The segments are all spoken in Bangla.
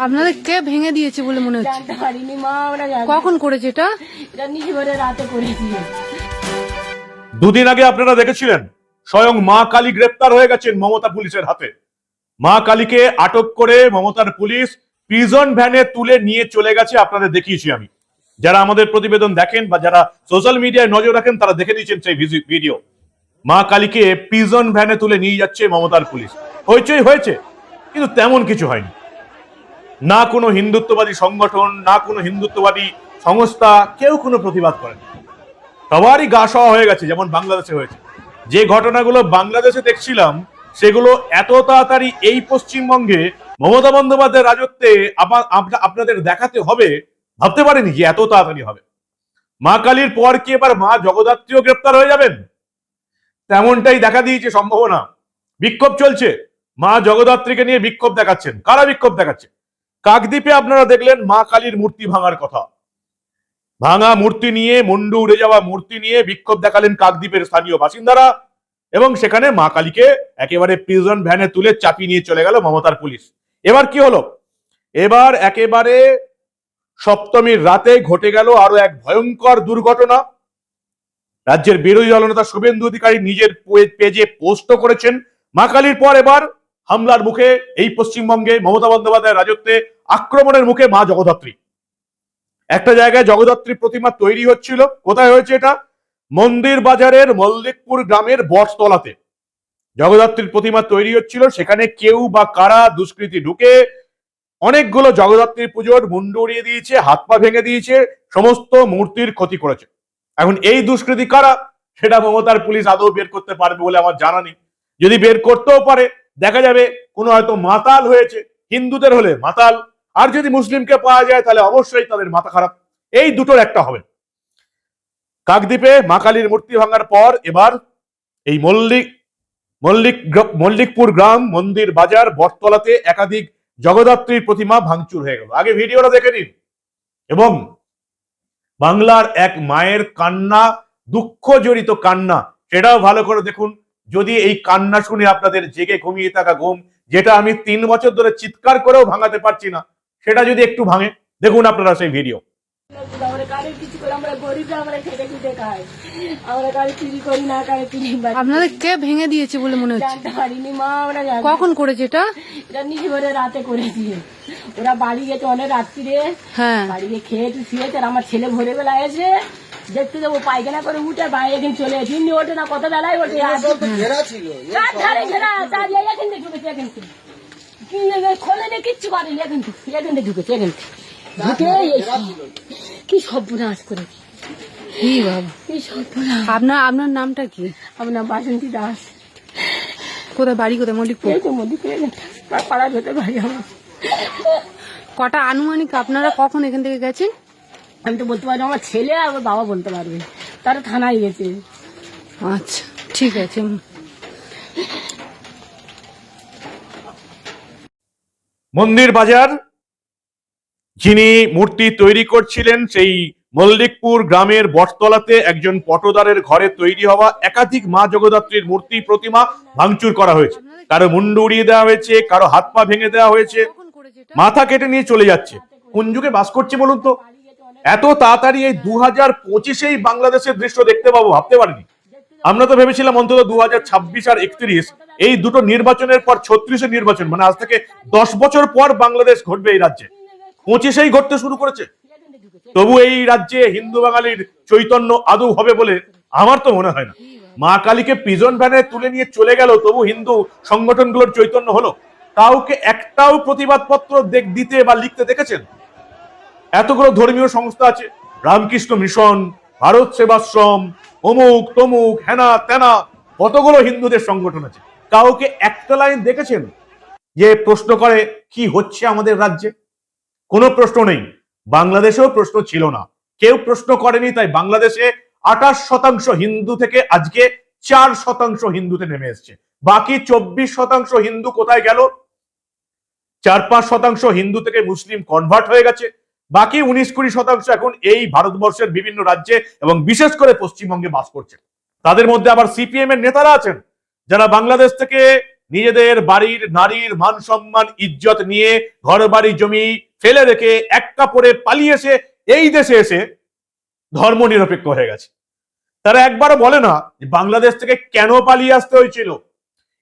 আপনাদের কে ভেঙে দিয়েছে বলে মনে হচ্ছে? কখন করেছে এটা? রাতে করেছি। দুদিন আগে আপনারা দেখেছিলেন স্বয়ং মা কালী গ্রেপ্তার হয়ে গেছেন মমতা পুলিশের হাতে। মা কালীকে আটক করে মমতার পুলিশ প্রিজন ভ্যানে তুলে নিয়ে চলে গেছে, আপনাদের দেখিয়েছি আমি। যারা আমাদের প্রতিবেদন দেখেন বা যারা সোশ্যাল মিডিয়ায় নজর রাখেন, তারা দেখে নিয়েছেন সেই ভিডিও মা কালীকে প্রিজন ভ্যানে তুলে নিয়ে যাচ্ছে মমতার পুলিশ। হইচই হয়েছে, কিন্তু তেমন কিছু হয়নি। না কোনো হিন্দুত্ববাদী সংগঠন, না কোনো হিন্দুত্ববাদী সংস্থা, কেউ কোনো প্রতিবাদ করেনি। সবারই গা সওয়া হয়ে গেছে, যেমন বাংলাদেশে হয়েছে। যে ঘটনাগুলো বাংলাদেশে দেখছিলাম, সেগুলো এত তাড়াতাড়ি এই পশ্চিমবঙ্গে মমতা বন্দ্যোপাধ্যায়ের রাজত্বে আপনাদের দেখাতে হবে, ভাবতে পারেনি যে এত তাড়াতাড়ি হবে। মা কালীর পর কি এবার মা জগদ্ধাত্রীও গ্রেপ্তার হয়ে যাবেন? তেমনটাই দেখা দিয়েছে সম্ভাবনা। বিক্ষোভ চলছে। মা জগদ্ধাত্রীকে নিয়ে বিক্ষোভ দেখাচ্ছেন। কারা বিক্ষোভ দেখাচ্ছে? কাকদ্বীপে আপনারা দেখলেন মা কালীর মূর্তি ভাঙার কথা। ভাঙা মূর্তি নিয়ে, মুন্ডু উড়ে যাওয়া মূর্তি নিয়ে বিক্ষোভ দেখালেন কাকদ্বীপের স্থানীয় বাসিন্দারা এবং সেখানে মা কালীকে একেবারে প্রিজন ভ্যানে তুলে চাপিয়ে নিয়ে চলে গেল মমতার পুলিশ। এবার কি হলো? এবার একেবারে সপ্তমীর রাতে ঘটে গেল আরও এক ভয়ঙ্কর দুর্ঘটনা। রাজ্যের বিরোধী দলনেতা শুভেন্দু অধিকারী নিজের পেজে পোস্ট করেছেন। মা কালীর পর এবার হামলার মুখে এই পশ্চিমবঙ্গে মমতা বন্দ্যোপাধ্যায়ের রাজত্বে আক্রমণের মুখে মা জগদ্ধাত্রী। একটা জায়গায় জগদ্ধাত্রী প্রতিমা তৈরি হচ্ছিল। কোথায় হয়েছে এটা? মন্দির বাজারের মল্লিকপুর গ্রামের বটতলাতে। জগদ্ধাত্রীর প্রতিমা তৈরি হচ্ছিল। সেখানে কেউ বা কারা দুষ্কৃতী ঢুকে অনেকগুলো জগদ্ধাত্রী পুজোর মুন্ডু উড়িয়ে দিয়েছে, হাত পা ভেঙে দিয়েছে, সমস্ত মূর্তির ক্ষতি করেছে। এখন এই দুষ্কৃতী কারা? সেটা মমতার পুলিশ আদৌ বের করতে পারবে বলে আমার জানা নেই। যদি বের করতেও পারে, দেখা যাবে কোনো হয়তো মাতাল হয়েছে। হিন্দুদের হলে মাতাল। আর যদি মুসলিমকে পাওয়া যায়, তাহলে অবশ্যই তাদের মাথা খারাপ। এই দুটোর একটা হবে। কাকদ্বীপে মা কালীর মূর্তি ভাঙার পর এবার এই মল্লিক মল্লিক মল্লিকপুর গ্রাম মন্দির বাজার বটতলাতে একাধিক জগদ্ধাত্রীর প্রতিমা ভাঙচুর হয়ে গেল। আগে ভিডিওটা দেখে নিন। এবং বাংলার এক মায়ের কান্না দুঃখ জড়িত কান্না, সেটাও ভালো করে দেখুন। যদি এই কান্না শুনে আপনাদের জেগে ঘুমিয়ে থাকা ঘুম, যেটা আমি তিন বছর ধরে চিৎকার করেও ভাঙাতে পারছি না, সেটা যদি একটু ভাঙে, দেখুন আপনারা সেই ভিডিও। কারে করে কারে করি কারে আপনাদের কে ভেঙে দিয়েছে বলে মনে হচ্ছে? কখন করেছে এটা? নিজে করে রাতে করেছি ওরা বাড়ি গেছে অনেক রাত্রিরে হ্যাঁ। খেয়ে একটু শুয়েছে আমার ছেলে ভোরে বেলা এসে দেখতে যাব পায়খানা করে উঠে বাইরে দিন চলে এসে ওঠে না কত বেলায় ওঠে ঢুকেছে এখান থেকে খোলে নিয়ে কিচ্ছু করেনি এখান এখান থেকে ঢুকেছে, এখান থেকে। কি সর্বনাশ করে। কি বাবা। কি সর্বনাশ। আপনার আপনার নামটা কি? আমার নাম বাসন্তী দাস। কোথায় বাড়ি কোথায় মল্লিকপুর এই তো মধ্যে পাড়ার ভেতর বাড়ি আমার। কটা আনুমানিক আপনারা কখন এখান থেকে গেছেন? আমি তো বলতে পারব আমার ছেলে আর আমার বাবা বলতে পারবে। তারা থানায় গেছে। আচ্ছা ঠিক আছে। মন্দির বাজার যিনি মূর্তি তৈরি করছিলেন, সেই মল্লিকপুর গ্রামের বটতলাতে একজন পটদারের ঘরে তৈরি হওয়া একাধিক মা জগদ্ধাত্রীর মূর্তি প্রতিমা ভাঙচুর করা হয়েছে। কারও মুন্ডু উড়িয়ে দেওয়া হয়েছে, কারও হাত পা ভেঙে দেওয়া হয়েছে, মাথা কেটে নিয়ে চলে যাচ্ছে। কোন যুগে বাস করছে বলুন তো? এত তাড়াতাড়ি এই দু হাজার পঁচিশেই বাংলাদেশের দৃশ্য দেখতে পাবো, ভাবতে পারিনি। আমরা তো ভেবেছিলাম অন্তত দু হাজার ছাব্বিশ আর একত্রিশ। এই দুটো নির্বাচনের পর ছত্রিশের নির্বাচন মানে আজ থেকে দশ বছর পর বাংলাদেশ ঘটবে এই রাজ্যে। পঁচিশেই ঘটতে শুরু করেছে। তবু এই রাজ্যে হিন্দু বাঙালির চৈতন্য আদৌ হবে বলে আমার তো মনে হয় না। মা কালীকে প্রিজন ভ্যানে তুলে নিয়ে চলে গেল, তবু হিন্দু সংগঠনগুলোর চৈতন্য হলো। কাউকে একটাও প্রতিবাদপত্র দিতে বা লিখতে দেখেছেন? এতগুলো ধর্মীয় সংস্থা আছে। রামকৃষ্ণ মিশন, ভারত সেবাশ্রম, অমুক, তমুক, হেনা, তেনা, কতগুলো হিন্দুদের সংগঠন আছে। কাউকে একটা লাইন দেখেছেন? যে প্রশ্ন করে, কি হচ্ছে আমাদের রাজ্যে? কোনো প্রশ্ন নেই। বাংলাদেশেও প্রশ্ন ছিল না। কেউ প্রশ্ন করেনি, তাই বাংলাদেশে আঠাশ শতাংশ হিন্দু থেকে আজকে চার শতাংশ হিন্দুতে নেমে এসছে। বাকি চব্বিশ শতাংশ হিন্দু কোথায় গেল? চার পাঁচ শতাংশ হিন্দু থেকে মুসলিম কনভার্ট হয়ে গেছে। বাকি উনিশ কুড়ি শতাংশ এখন এই ভারতবর্ষের বিভিন্ন রাজ্যে এবং বিশেষ করে পশ্চিমবঙ্গে বাস করছে। তাদের মধ্যে আবার সিপিএম এর নেতারা আছেন, যারা বাংলাদেশ থেকে নিজেদের বাড়ির, নারীর মান সম্মান, ইজ্জত নিয়ে ঘর বাড়ি জমি ফেলে রেখে এক কাপড়ে পালিয়ে এসে এই দেশে এসে ধর্ম নিরপেক্ষ হয়ে গেছে। তারা একবারও বলে না বাংলাদেশ থেকে কেন পালিয়ে আসতে হয়েছিল।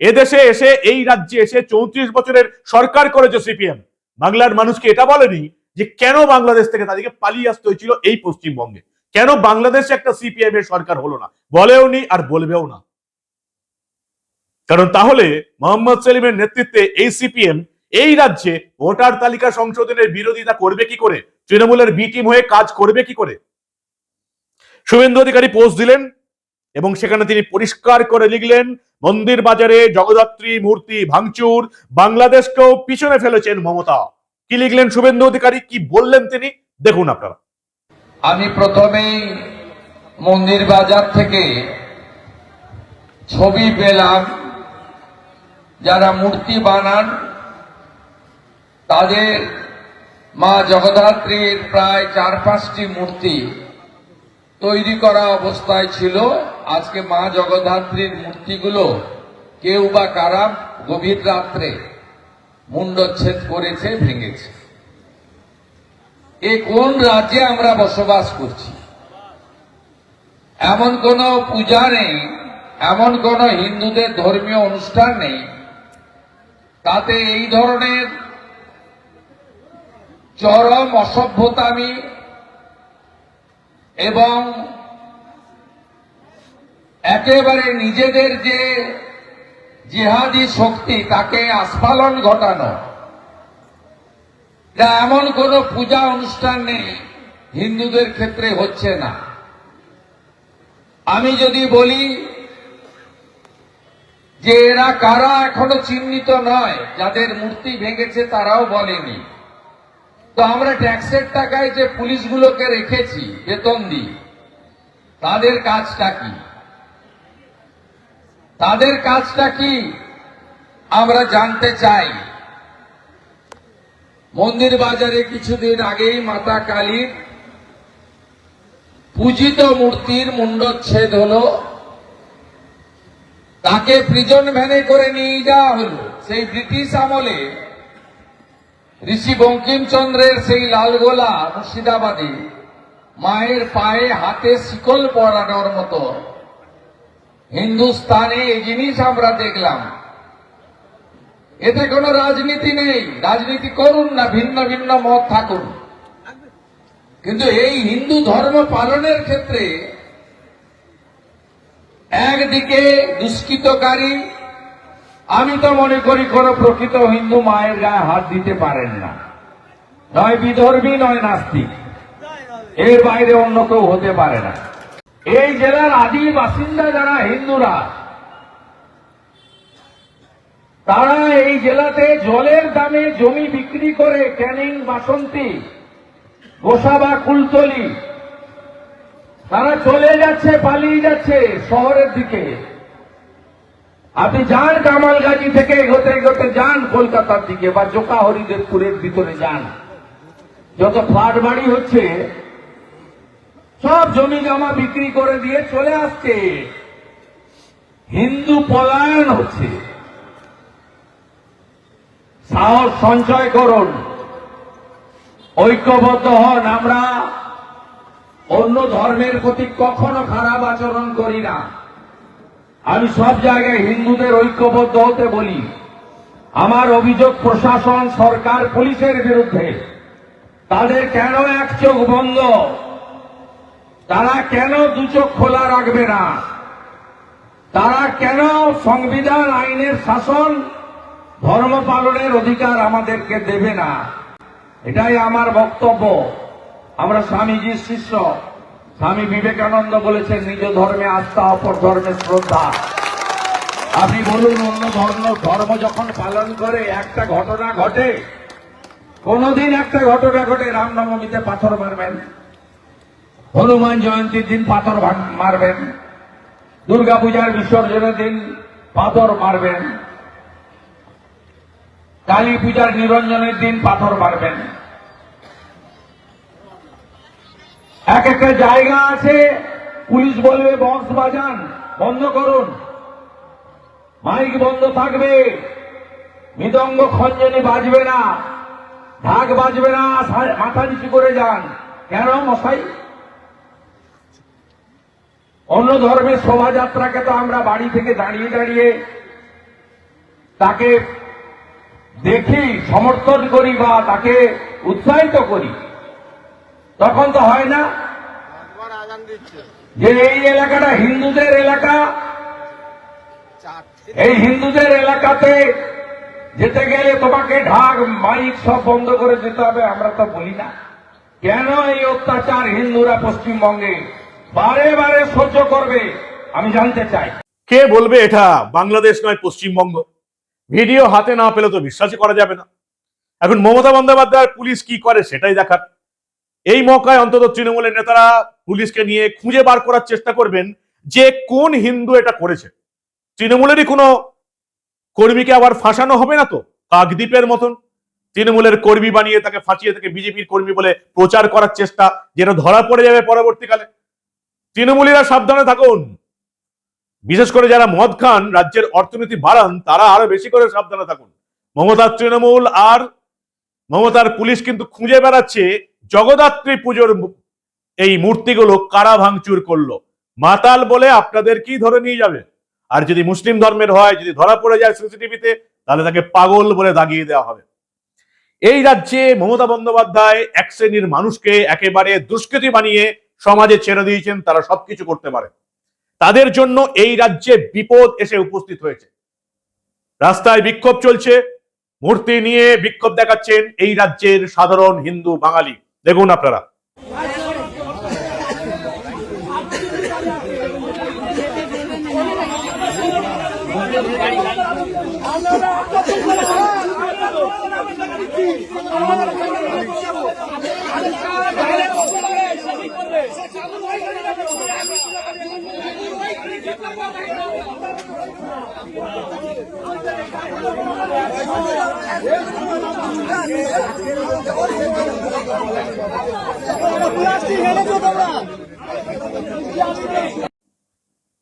এদেশে এসে, এই রাজ্যে এসে চৌত্রিশ বছরের সরকার করেছে সিপিএম। বাংলার মানুষকে এটা বলেনি যে কেন বাংলাদেশ থেকে তাদেরকে পালিয়ে আসতে হয়েছিল এই পশ্চিমবঙ্গে? কেন বাংলাদেশে একটা সিপিএম এর সরকার হলো না? বলেও নি আর বলবেও না। কারণ তাহলে মোহাম্মদ সেলিমের নেতৃত্বে এই সিপিএম এই রাজ্যে ভোটার তালিকা সংশোধনের বিরোধিতা করবে কি করে? তৃণমূলের বি টিম হয়ে কাজ করবে কি করে? শুভেন্দু অধিকারী পোস্ট দিলেন এবং সেখানে তিনি পরিষ্কার করে লিখলেন, মন্দির বাজারে জগদ্ধাত্রী মূর্তি ভাঙচুর, বাংলাদেশকেও পিছনে ফেলেছেন মমতা। কি লিখলেন শুভেন্দু অধিকারী? কি বললেন তিনি? দেখুন আপনারা। আমি প্রথমেই মন্দির বাজার থেকে ছবি পেলাম, যারা মূর্তি বানান তাদের মা জগদ্ধাত্রীর প্রায় চার পাঁচটি মূর্তি তৈরি করা অবস্থায় ছিল। আজকে মা জগদ্ধাত্রীর মূর্তিগুলো কেউ বা কারা গভীর রাত্রে মুন্ডচ্ছেদ করেছে, ভেঙেছে। এ কোন রাজ্যে আমরা বসবাস করছি? এমন কোন পূজা নেই, এমন কোন হিন্দুদের ধর্মীয় অনুষ্ঠান নেই। তাতে এই ধরনের চরম অসভ্যতামি এবং একেবারে নিজেদের যে জিহাদি শক্তি, তাকে আস্ফালন ঘটানো। যা এমন কোন পূজা অনুষ্ঠান নেই, হিন্দুদের ক্ষেত্রে হচ্ছে না। আমি যদি বলি যে এরা কারা এখনও চিহ্নিত নয়, যাদের মূর্তি ভেঙেছে তারাও বলেনি। তো আমরা ট্যাক্সের টাকায় যে পুলিশগুলোকে রেখেছি বেতন দিই তাদের কাজটা কি? তাদের কাজটা কি? আমরা জানতে চাই। মন্দির বাজারে কিছুদিন আগেই মাতা কালীর পূজিত মূর্তির মুন্ডচ্ছেদ হলো। তাকে প্রিজন ভ্যানে করে নিয়ে যাওয়া হল। সেই ব্রিটিশ আমলে ঋষি বঙ্কিমচন্দ্রের সেই লালগোলা মুর্শিদাবাদে, মায়ের পায়ে হাতে শিকল পরানোর মতো। হিন্দুস্তানে এই জিনিস আমরা দেখলাম। এতে কোনো রাজনীতি নেই। রাজনীতি করুন না, ভিন্ন ভিন্ন মত থাকুন। কিন্তু এই হিন্দু ধর্ম পালনের ক্ষেত্রে একদিকে দুষ্কৃতকারী আমি তো মনে করি কোন প্রকৃত হিন্দু মায়ের গায়ে হাত দিতে পারেন না। নয় বিধর্মী, নয় নাস্তিক। এর বাইরে অন্য কেউ হতে পারে না। এই জেলার আদি বাসিন্দা যারা হিন্দুরা, তারা এই জেলাতে জলের দামে জমি বিক্রি করে ক্যানিং, বাসন্তী গোসাবা কুলতলি, তারা চলে যাচ্ছে, পালিয়ে যাচ্ছে শহরের দিকে। আপনি যান কামালগাজি থেকে এগোতে এগোতে যান, কলকাতার দিকে বা জোকা হরিদেবপুরের ভিতরে যান। যত ফ্ল্যাট বাড়ি হচ্ছে, সব জমি জমা বিক্রি করে দিয়ে চলে আসছে। হিন্দু পলায়ন হচ্ছে। সাহস সঞ্চয় করুন। ঐক্যবদ্ধ হন আমরা। অন্য ধর্মের প্রতি কখনো খারাপ আচরণ করি না। আমি সব জায়গায় হিন্দুদের ঐক্যবদ্ধ হতে বলি। আমার অভিযোগ প্রশাসন, সরকার, পুলিশের বিরুদ্ধে। তাদের কেন এক চোখ বন্ধ? তারা কেন দু চোখ খোলা রাখবে না? তারা কেন সংবিধান আইনের শাসন, ধর্ম পালনের অধিকার আমাদেরকে দেবে না? এটাই আমার বক্তব্য। আমরা স্বামীজির শিষ্য। স্বামী বিবেকানন্দ বলেছেন, নিজ ধর্মে আস্থা, অপর ধর্মে শ্রদ্ধা। আপনি বলুন, অন্য ধর্ম ধর্ম যখন পালন করে, একটা ঘটনা ঘটে, কোনদিন একটা ঘটনা ঘটে রামনবমীতে পাথর মারবেন। হনুমান জয়ন্তীর দিন পাথর মারবেন। দুর্গাপূজার বিসর্জনের দিন পাথর মারবেন। কালী পূজার নিরঞ্জনের দিন পাথর মারবেন। এক একটা জায়গা আছে, পুলিশ বলবে, বক্স বাজান, বন্ধ করুন। মাইক বন্ধ থাকবে। মৃদঙ্গ খঞ্জনি বাজবে না। ঢাক বাজবে না। মাথা নিচু করে যান। কেন মশাই? অন্য ধর্মের শোভাযাত্রাকে তো আমরা বাড়ি থেকে দাঁড়িয়ে দাঁড়িয়ে তাকে দেখি, সমর্থন করি বা তাকে উৎসাহিত করি। তখন তো হয় না। যে এই এলাকাটা হিন্দুদের এলাকা এই হিন্দুদের এলাকাতে যেতে গেলে তোমাকে ঢাক মাইক সব বন্ধ করে যেতে হবে আমরা তো বলি না। কেন এই অত্যাচার হিন্দুরা পশ্চিমবঙ্গে? বারে বারে সহ্য করবে আমি জানতে চাই। কে বলবে এটা? বাংলাদেশ নয় পশ্চিমবঙ্গ। ভিডিও হাতে না পেলে তো বিশ্বাসই করা যাবে না। এখন মমতা বন্দ্যোপাধ্যায় পুলিশ কি করে সেটাই দেখার। এই মৌকায় অন্তত তৃণমূলের নেতারা পুলিশকে নিয়ে খুঁজে বার করার চেষ্টা করবেন যে কোন হিন্দু এটা করেছে। তৃণমূলেরই কোনো কর্মীকে আবার ফাঁসানো হবে না তো? কাকদ্বীপের মতন তৃণমূলের কর্মী বানিয়ে তাকে ফাঁসিয়ে তাকে বিজেপির কর্মী বলে প্রচার করার চেষ্টা যেন ধরা পড়ে যাবে পরবর্তীকালে। তৃণমূলীরা সাবধানে থাকুন। বিশেষ করে যারা মদ খান, রাজ্যের অর্থনীতি বাড়ান, তারা আরও বেশি করে সাবধানে থাকুন। মমতার তৃণমূল আর মমতার পুলিশ কিন্তু খুঁজে বেড়াচ্ছে জগদ্ধাত্রী পুজোর এই মূর্তিগুলো কারা ভাঙচুর করল? মাতাল বলে আপনাদের কি ধরে নিয়ে যাবে? আর যদি মুসলিম ধর্মের হয়, যদি ধরা পড়ে যায় সিসিটিভিতে, তাহলে তাকে পাগল বলে দাগিয়ে দেওয়া হবে। এই রাজ্যে মমতা বন্দ্যোপাধ্যায় এক শ্রেণির মানুষকে একেবারে দুষ্কৃতি বানিয়ে সমাজে ছেড়ে দিয়েছেন, তারা সবকিছু করতে পারে। তাদের জন্য এই রাজ্যে বিপদ এসে উপস্থিত হয়েছে। রাস্তায় বিক্ষোভ চলছে, মূর্তি নিয়ে বিক্ষোভ দেখাচ্ছেন এই রাজ্যের সাধারণ হিন্দু বাঙালি। দেখুন আপনারা।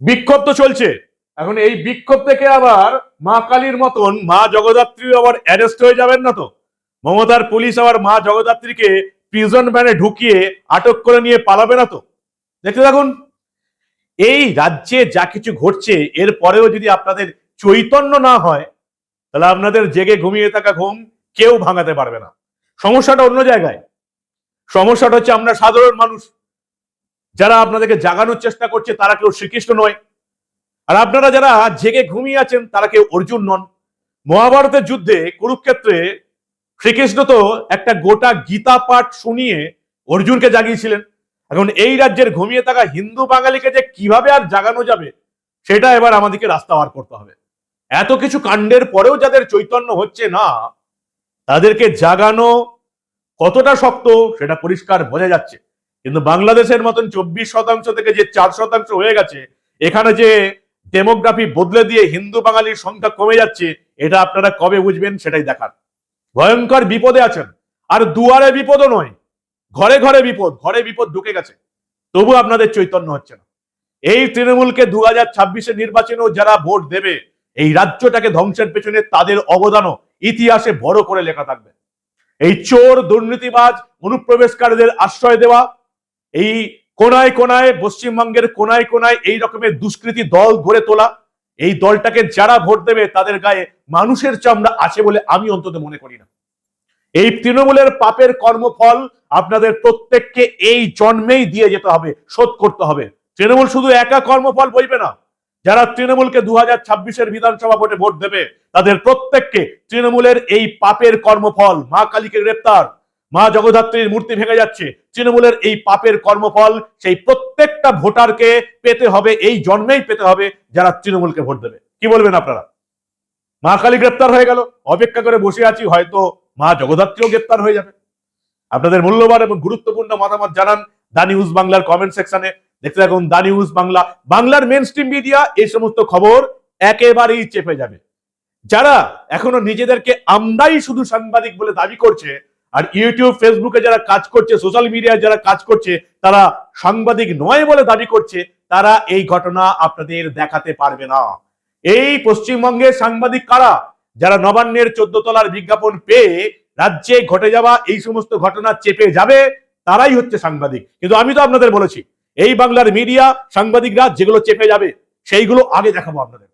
বিক্ষোভ তো চলছে। এখন এই বিক্ষোভ থেকে আবার মা কালীর মতন মা জগদ্ধাত্রী আবার অ্যারেস্ট হয়ে যাবেন না তো? মমতার পুলিশ আবার মা জগদ্ধাত্রীকে প্রিজন ভ্যানে ঢুকিয়ে আটক করে নিয়ে পালাবে না তো? দেখতে থাকুন। এই রাজ্যে যা কিছু ঘটছে, এর পরেও যদি আপনাদের চৈতন্য না হয়, তাহলে আপনাদের জেগে ঘুমিয়ে থাকা ঘুম কেউ ভাঙাতে পারবে না। সমস্যাটা অন্য জায়গায়। সমস্যাটা হচ্ছে আমরা সাধারণ মানুষ। যারা আপনাদেরকে জাগানোর চেষ্টা করছে, তারা কেউ শ্রীকৃষ্ণ নয়। আর আপনারা যারা জেগে ঘুমিয়ে আছেন, তারা কেউ অর্জুন নন। মহাভারতের যুদ্ধে, কুরুক্ষেত্রে শ্রীকৃষ্ণ তো একটা গোটা গীতা পাঠ শুনিয়ে অর্জুনকে জাগিয়েছিলেন। এখন এই রাজ্যের ঘুমিয়ে থাকা হিন্দু বাঙালিকে যে কীভাবে আর জাগানো যাবে, সেটা এবার আমাদেরকে রাস্তা বার করতে হবে। এত কিছু কাণ্ডের পরেও যাদের চৈতন্য হচ্ছে না, তাদেরকে জাগানো কতটা শক্ত সেটা পরিষ্কার বোঝা যাচ্ছে। কিন্তু বাংলাদেশের মতন চব্বিশ শতাংশ থেকে যে চার শতাংশ হয়ে গেছে, এখানে যে ডেমোগ্রাফি বদলে দিয়ে হিন্দু বাঙালির সংখ্যা কমে যাচ্ছে, এটা আপনারা কবে বুঝবেন সেটাই দেখার। ভয়ঙ্কর বিপদে আছেন। আর দুয়ারে বিপদও নয় ঘরে ঘরে বিপদ ঘরে বিপদ ঢুকে গেছে। তবু আপনাদের চৈতন্য হচ্ছে না। এই তৃণমূলকে দু হাজার ছাব্বিশের নির্বাচনেও যারা ভোট দেবে, এই রাজ্যটাকে ধ্বংসের পেছনে তাদের অবদানও ইতিহাসে বড় করে লেখা থাকবে। এই চোর, দুর্নীতিবাজ, অনুপ্রবেশকারীদের আশ্রয় দেওয়া, এই কোনায় কোনায়, পশ্চিমবঙ্গের কোনায় কোনায় এই রকমের দুষ্কৃতী দল গড়ে তোলা, এই দলটাকে যারা ভোট দেবে তাদের গায়ে মানুষের চামড়া আছে বলে আমি অন্তত মনে করি না। এই তৃণমূলের পাপের কর্মফল আপনাদের প্রত্যেককে এই জন্মেই দিয়ে যেতে হবে, শোধ করতে হবে। তৃণমূল শুধু একা কর্মফল বইবে না। যারা তৃণমূলকে দু হাজার ছাব্বিশের বিধানসভা ভোটে ভোট দেবে, তাদের প্রত্যেককে তৃণমূলের এই পাপের কর্মফল, মা কালীকে গ্রেপ্তার, মা জগদ্ধাত্রীর মূর্তি ভেঙে যাচ্ছে, তৃণমূলের এই পাপের কর্মফল সেই প্রত্যেকটা ভোটারকে পেতে হবে, এই জন্মেই পেতে হবে যারা তৃণমূলকে ভোট দেবে। কি বলবেন আপনারা? মা কালী গ্রেপ্তার হয়ে গেল, অপেক্ষা করে বসে আছি, হয়তো মা জগদ্ধাত্রীও গ্রেপ্তার হয়ে যাবে। আপনাদের মূল্যবান এবং গুরুত্বপূর্ণ মতামত জানান দা নিউজ বাংলার কমেন্ট সেকশনে। দেখতে থাকুন দা নিউজ বাংলা, বাংলার মেন স্ট্রিম মিডিয়া এই সমস্ত খবর একেবারেই চেপে যাবে। যারা এখনও নিজেদেরকে আমরাই শুধু সাংবাদিক বলে দাবি করছে, আর ইউটিউব ফেসবুকে যারা কাজ করছে সোশ্যাল মিডিয়ায় যারা কাজ করছে, তারা সাংবাদিক নয় বলে দাবি করছে, তারা এই ঘটনা আপনাদের দেখাতে পারবে না। এই পশ্চিমবঙ্গের সাংবাদিক কারা? যারা নবান্নের চোদ্দ তলার বিজ্ঞাপন পেয়ে রাজ্যে ঘটে যাওয়া এই সমস্ত ঘটনা চেপে যাবে, তারাই হচ্ছে সাংবাদিক। কিন্তু আমি তো আপনাদের বলেছি, এই বাংলার মিডিয়া, সাংবাদিকরা যেগুলো চেপে যাবে, সেইগুলো আগে দেখাবো আপনাদের।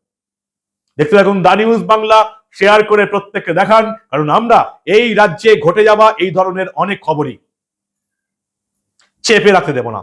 দেখতে থাকুন দা নিউজ বাংলা, শেয়ার করে প্রত্যেককে দেখান, কারণ আমরা এই রাজ্যে ঘটে যাওয়া এই ধরনের অনেক খবরই চেপে রাখতে দেব না।